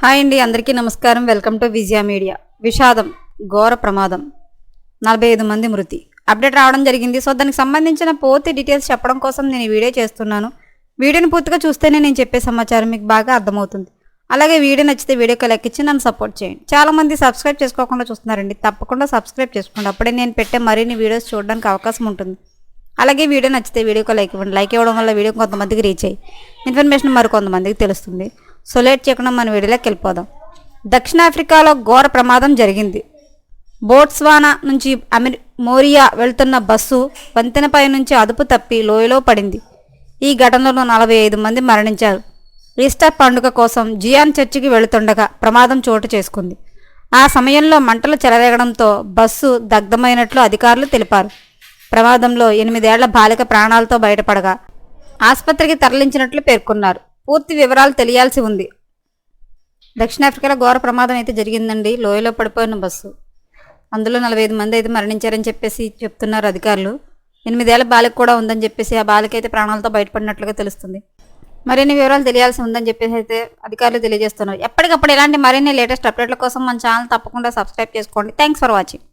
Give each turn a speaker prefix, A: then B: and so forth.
A: Hi అండి అందరికీ నమస్కారం. Welcome to Vijaya media. విషాదం ఘోర ప్రమాదం నలభై ఐదు మంది మృతి. అప్డేట్ రావడం జరిగింది. సో దానికి సంబంధించిన పూర్తి డీటెయిల్స్ చెప్పడం కోసం నేను ఈ వీడియో చేస్తున్నాను. వీడియోని పూర్తిగా చూస్తేనే నేను చెప్పే సమాచారం మీకు బాగా అర్థమవుతుంది. అలాగే వీడియో నచ్చితే వీడియోకి ఇచ్చి నన్ను సపోర్ట్ చేయండి. చాలా మంది సబ్స్క్రైబ్ చేసుకోకుండా చూస్తున్నారండి. తప్పకుండా సబ్స్క్రైబ్ చేసుకోండి. అప్పుడే నేను పెట్టే మరిన్ని వీడియోస్ చూడడానికి అవకాశం ఉంటుంది. అలాగే వీడియో నచ్చితే వీడియోకి లైక్ ఇవ్వండి. లైక్ ఇవ్వడం వల్ల వీడియో కొంతమందికి రీచ్ అయ్యి ఇన్ఫర్మేషన్ మరి కొంతమందికి తెలుస్తుంది. సో లేట్ చేయకుండా మన వీడియోలోకి వెళ్ళిపోదాం. దక్షిణాఫ్రికాలో ఘోర ప్రమాదం జరిగింది. బోట్స్వానా నుంచి అమెరి మోరియా వెళ్తున్న బస్సు వంతెనపై నుంచి అదుపు తప్పి లోయలో పడింది. ఈ ఘటనలో నలభై ఐదు మంది మరణించారు. ఈస్టర్ పండుగ కోసం జియాన్ చర్చికి వెళుతుండగా ప్రమాదం చోటు చేసుకుంది. ఆ సమయంలో మంటలు చెలరేగడంతో బస్సు దగ్ధమైనట్లు అధికారులు తెలిపారు. ప్రమాదంలో ఎనిమిదేళ్ళ బాలిక ప్రాణాలతో బయటపడగా ఆసుపత్రికి తరలించినట్లు పేర్కొన్నారు. పూర్తి వివరాలు తెలియాల్సి ఉంది. దక్షిణాఫ్రికాలో ఘోర ప్రమాదం అయితే జరిగిందండి. లోయలో పడిపోయిన బస్సు. అందులో నలభై ఐదు మంది అయితే మరణించారని చెప్పేసి చెప్తున్నారు అధికారులు. ఎనిమిదేళ్ళ బాలిక కూడా ఉందని చెప్పేసి ఆ బాలిక అయితే ప్రాణాలతో బయటపడినట్లుగా తెలుస్తుంది. మరిన్ని వివరాలు తెలియాల్సి ఉందని చెప్పేసి అయితే అధికారులు తెలియజేస్తున్నారు. ఎప్పటికప్పుడు ఇలాంటి మరిన్ని లేటెస్ట్ అప్డేట్ల కోసం మన ఛానల్ తప్పకుండా సబ్స్క్రైబ్ చేసుకోండి. Thanks for watching